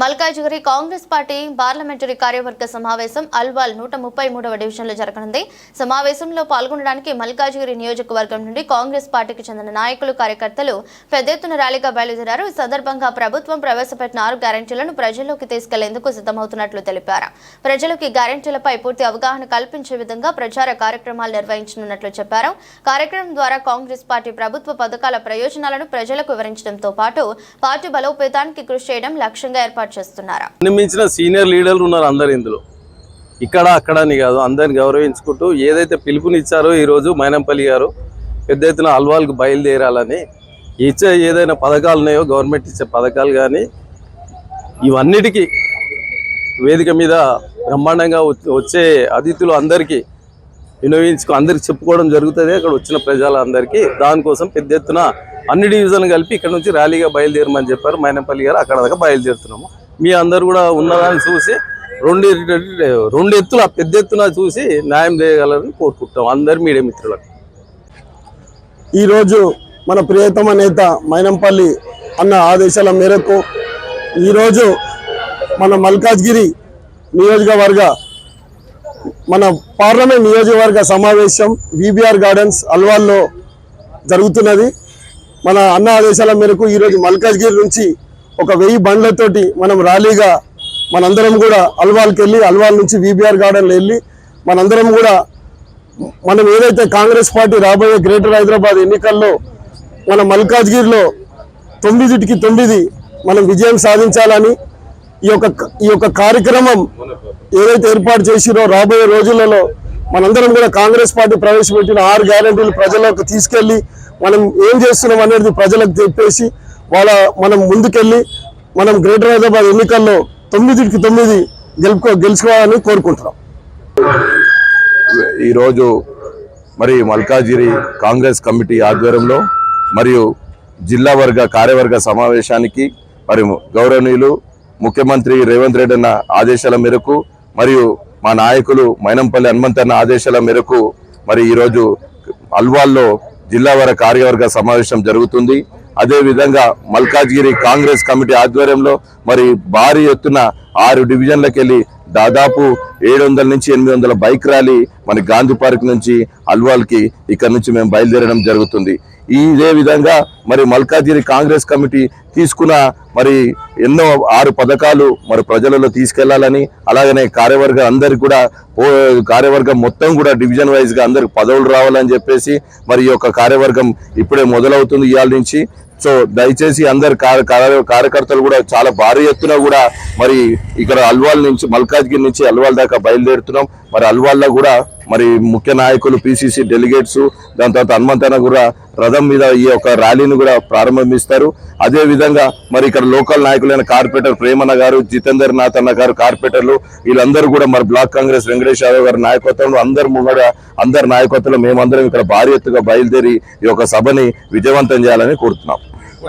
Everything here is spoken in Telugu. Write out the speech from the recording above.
మల్కాజ్గిరి కాంగ్రెస్ పార్టీ పార్లమెంటరీ కార్యవర్గ సమావేశం అల్వాల్ నూట ముప్పై మూడవ డివిజన్లో జరగనుంది. సమావేశంలో పాల్గొనడానికి మల్కాజ్గిరి నియోజకవర్గం నుండి కాంగ్రెస్ పార్టీకి చెందిన నాయకులు కార్యకర్తలు పెద్ద ఎత్తున ర్యాలీగా బయలుదేరారు. ఈ సందర్భంగా ప్రభుత్వం ప్రవేశపెట్టిన ఆరు గ్యారెంటీలను ప్రజల్లోకి తీసుకెళ్ళేందుకు సిద్ధమవుతున్నట్లు తెలిపారు. ప్రజలకు ఈ గ్యారెంటీలపై పూర్తి అవగాహన కల్పించే విధంగా ప్రచార కార్యక్రమాలు నిర్వహించనున్నట్లు చెప్పారు. కార్యక్రమం ద్వారా కాంగ్రెస్ పార్టీ ప్రభుత్వ పథకాల ప్రయోజనాలను ప్రజలకు వివరించడంతో పాటు పార్టీ బలోపేతానికి కృషి చేయడం లక్ష్యంగా ఏర్పాటు చేస్తున్నారు? మించిన సీనియర్ లీడర్లు ఉన్నారు అందరు ఇందులో. ఇక్కడ అక్కడ అని కాదు అందరిని గౌరవించుకుంటూ ఏదైతే పిలుపునిచ్చారో ఈరోజు మైనంపల్లి గారు పెద్ద ఎత్తున అల్వాల్కి బయలుదేరాలని ఇచ్చే ఏదైనా పథకాలు ఉన్నాయో గవర్నమెంట్ ఇచ్చే పథకాలు కానీ ఇవన్నిటికీ వేదిక మీద బ్రహ్మాండంగా వచ్చే- వచ్చే అతిథులు అందరికీ వినియోగించుకో అందరికి చెప్పుకోవడం జరుగుతుంది. అక్కడ వచ్చిన ప్రజలందరికీ దానికోసం పెద్ద ఎత్తున అన్ని డివిజన్లు కలిపి ఇక్కడ నుంచి ర్యాలీగా బయలుదేరమని చెప్పారు మైనంపల్లి గారు. అక్కడ దాకా బయలుదేరుతున్నాము. మీ అందరు కూడా ఉన్నదాన్ని చూసి రెండు రెండు ఎత్తుల పెద్ద ఎత్తున చూసి న్యాయం చేయగలరని కోరుకుంటాం అందరు మీడియా మిత్రులకు. ఈరోజు మన ప్రియతమ నేత మైనంపల్లి అన్న ఆదేశాల మేరకు ఈరోజు మన మల్కాజ్గిరి నియోజకవర్గ మన పార్లమెంట్ నియోజకవర్గ సమావేశం విబిఆర్ గార్డెన్స్ అల్వాల్లో జరుగుతున్నది. మన అన్న ఆదేశాల మేరకు ఈరోజు మల్కాజ్గిరి నుంచి ఒక వెయ్యి బండ్లతోటి మనం ర్యాలీగా మనందరం కూడా అల్వాల్కి వెళ్ళి అల్వాల్ నుంచి విబిఆర్ గార్డెన్లో వెళ్ళి మనందరం కూడా మనం ఏదైతే కాంగ్రెస్ పార్టీ రాబోయే గ్రేటర్ హైదరాబాద్ ఎన్నికల్లో మన మల్కాజ్గిరిలో తొమ్మిదిటికి తొమ్మిది మనం విజయం సాధించాలని ఈ యొక్క ఈ యొక్క కార్యక్రమం ఏదైతే ఏర్పాటు చేసిరో రాబోయే రోజులలో మనందరం కూడా కాంగ్రెస్ పార్టీ ప్రవేశపెట్టిన ఆరు గ్యారంటీలు ప్రజలకు తీసుకెళ్ళి మనం ఏం చేస్తున్నాం అనేది ప్రజలకు చెప్పేసి వాళ్ళ మనం ముందుకెళ్ళి మనం గ్రేటర్ హైదరాబాద్ ఎన్నికల్లో తొమ్మిదికి తొమ్మిది గెలుపుకో గెలుచుకోవాలని కోరుకుంటున్నాం. ఈరోజు మరి మల్కాజిరి కాంగ్రెస్ కమిటీ ఆధ్వర్యంలో మరియు జిల్లా వర్గ కార్యవర్గ సమావేశానికి మరి గౌరవనీయులు ముఖ్యమంత్రి రేవంత్ రెడ్డి అన్న ఆదేశాల మేరకు మరియు మా నాయకులు మైనంపల్లి హనుమంతన్న ఆదేశాల మేరకు మరి ఈరోజు అల్వాల్లో జిల్లా వర కార్యవర్గ సమావేశం జరుగుతుంది. అదే విధంగా మల్కాజ్గిరి కాంగ్రెస్ కమిటీ ఆధ్వర్యంలో మరి భారీ ఎత్తున ఆరు డివిజన్లకు వెళ్ళి దాదాపు ఏడు వందల నుంచి ఎనిమిది వందల బైక్ ర్యాలీ మన గాంధీ పార్క్ నుంచి అల్వాల్కి ఇక్కడ నుంచి మేము బయలుదేరడం జరుగుతుంది. ఇదే విధంగా మరి మల్కాజిరి కాంగ్రెస్ కమిటీ తీసుకున్న మరి ఎన్నో ఆరు పథకాలు మరి ప్రజలలో తీసుకెళ్ళాలని అలాగనే కార్యవర్గం అందరికి కూడా కార్యవర్గం మొత్తం కూడా డివిజన్ వైజ్గా అందరికి పదవులు రావాలని చెప్పేసి మరి ఈ యొక్క కార్యవర్గం ఇప్పుడే మొదలవుతుంది ఇవాళ నుంచి. సో దయచేసి అందరు కార్య- కార్య- కార్యకర్తలు కూడా చాలా భారీ ఎత్తున కూడా మరి ఇక్కడ అల్వాల్ నుంచి మల్కాజ్గిరి నుంచి అల్వాల్ దాకా బయలుదేరుతున్నాం. మరి అల్వాల్లో కూడా మరి ముఖ్య నాయకులు పిసిసి డెలిగేట్స్ దాని తర్వాత హనుమంతన కూడా రథం మీద ఈ యొక్క ర్యాలీని కూడా ప్రారంభిస్తారు. అదేవిధంగా మరి ఇక్కడ లోకల్ నాయకులైన కార్పొరేటర్ ప్రేమన్న గారు జితేందర్ నాథ్ అన్న గారు కార్పొరేటర్లు వీళ్ళందరూ కూడా మరి బ్లాక్ కాంగ్రెస్ వెంకటేష్ యాదవ్ గారి నాయకత్వంలో అందరు ముంగడ అందరి నాయకత్వంలో మేమందరం ఇక్కడ భారీ ఎత్తుగా బయలుదేరి ఈ యొక్క సభని విజయవంతం చేయాలని కోరుతున్నాం.